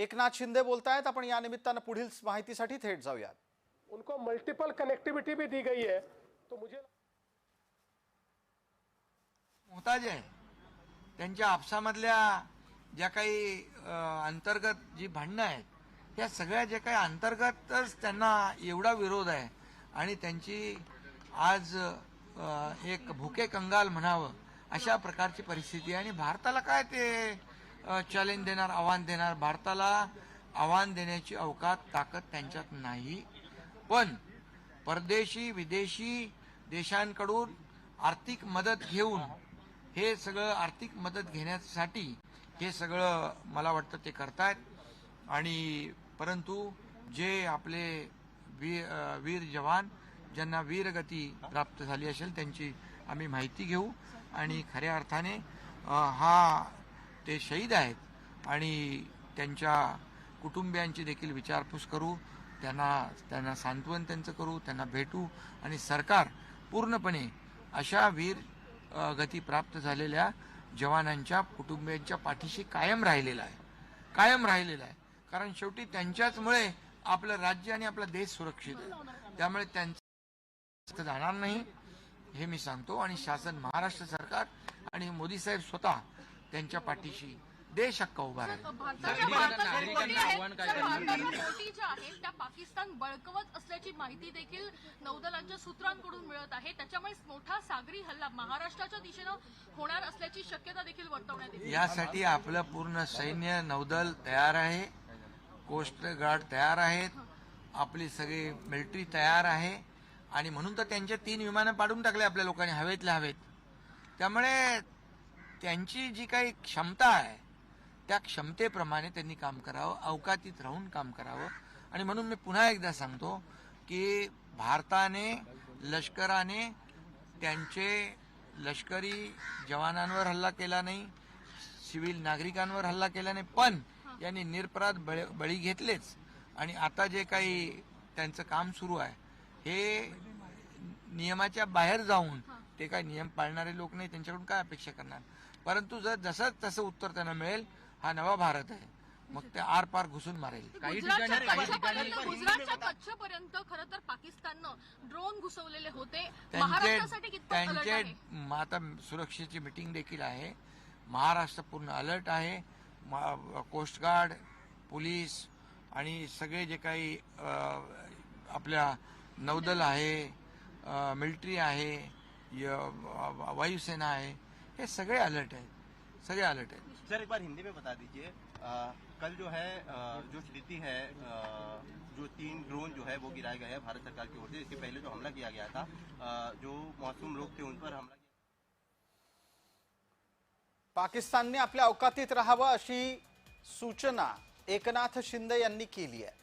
एकनाथ शिंदे बोलतायत आपण या निमित्तानं पुढील माहितीसाठी थेट जाऊयात. उनको मल्टीपल कनेक्टिविटी भी दी गई है तो मुझे मोहताज आहे. त्यांच्या आपसामधल्या ज्या काही अंतर्गत जी भांडणं आहेत या सगळ्या ज्या काही अंतर्गतच त्यांना एवढा विरोध आहे. आणि त्यांची आज एक भुके कंगाल म्हणावं अशा प्रकारची परिस्थिती आहे. आणि भारताला काय ते चॅलेंज देणार आव्हान देणार भारताला. आव्हान देण्याची अवकात ताकद त्यांच्यात नाही. पण परदेशी विदेशी देशांकडून आर्थिक मदत घेऊन हे सगळं आर्थिक मदत घेण्यासाठी हे सगळं मला वाटतं ते करतायत. आणि परंतु जे आपले वीर वीर जवान ज्यांना वीरगती प्राप्त झाली असेल त्यांची आम्ही माहिती घेऊ. आणि खऱ्या अर्थाने हा ते शहीद आहेत आणि त्यांच्या कुटुंबियांची देखील विचारपूस करू त्यांना त्यांना सांत्वन त्यांचं करू त्यांना भेटू आणि सरकार पूर्णपणे अशा वीर गती प्राप्त झालेल्या जवानांच्या कुटुंबियांच्या पाठीशी कायम राहिलेला आहे. कायम राहिलेला आहे. कारण शेवटी त्यांच्याचमुळे आपलं राज्य आणि आपला देश सुरक्षित आहे. त्यामुळे त्यांचं जाणार नाही हे मी सांगतो. आणि शासन महाराष्ट्र सरकार आणि मोदी साहेब स्वतः त्यांच्या पाठीशी. देश हक्का उभा त्या पाकिस्तान बळकवत असल्याची माहिती देखील नौदलांच्या सूत्रांकडून मिळत आहे. त्याच्यामुळे मोठा सागरी हल्ला महाराष्ट्राच्या दिशेनं होणार असल्याची शक्यता देखील वर्तवण्यात येते. यासाठी आपलं पूर्ण सैन्य नौदल तयार आहे. कोस्ट गार्ड तयार आहेत. आपली सगळी मिलिटरी तयार आहे. आणि म्हणून तर त्यांचे तीन विमानं पाडून टाकले आपल्या लोकांनी हवेतल्या हवेत. त्यामुळे त्यांची जी काही क्षमता आहे त्या क्षमतेप्रमाणे त्यांनी काम करावं अवकातीत राहून काम करावं. आणि म्हणून मी पुन्हा एकदा सांगतो की भारताने लष्कराने त्यांचे लष्करी जवानांवर हल्ला केला नाही सिव्हिल नागरिकांवर हल्ला केला नाही पण यांनी निरपराध बळी बळी घेतलेच. आणि आता जे काही त्यांचं काम सुरू आहे हे नियमाच्या बाहेर जाऊन ते काय नियम पाळणारे लोक नाही त्यांच्याकडून काय अपेक्षा करणार? परंतु जर जसं तसं उत्तर त्यांना मिळेल हा नवा भारत आहे. मग ते आर पार घुसून मारेल. कच्छपर्यंत गुजरातच्या कच्छपर्यंत खरं तर पाकिस्ताननं ड्रोन घुसवलेले होते. त्यांचे महाराष्ट्रासाठी त्यांचे आता सुरक्षेची मिटिंग देखील आहे. महाराष्ट्र पूर्ण अलर्ट आहे. कोस्ट गार्ड पोलीस आणि सगळे जे काही आपल्या नौदल आहे मिलिटरी आहे य- वायुसेना आहे हे सगळे अलर्ट आहेत सगळे अलर्ट आहेत सर एक बार हिंदी में बता दीजिए कल जो है अ, जो स्थिति है अ, जो तीन ड्रोन जो है वो गिराए गए हैं भारत सरकार की ओर से। इसके पहले जो हमला किया गया था अ, जो मासूम लोग थे उन पर हमला किया पाकिस्तानने आपल्या अवकातीत राहावं अशी सूचना एकनाथ शिंदे यांनी केली आहे.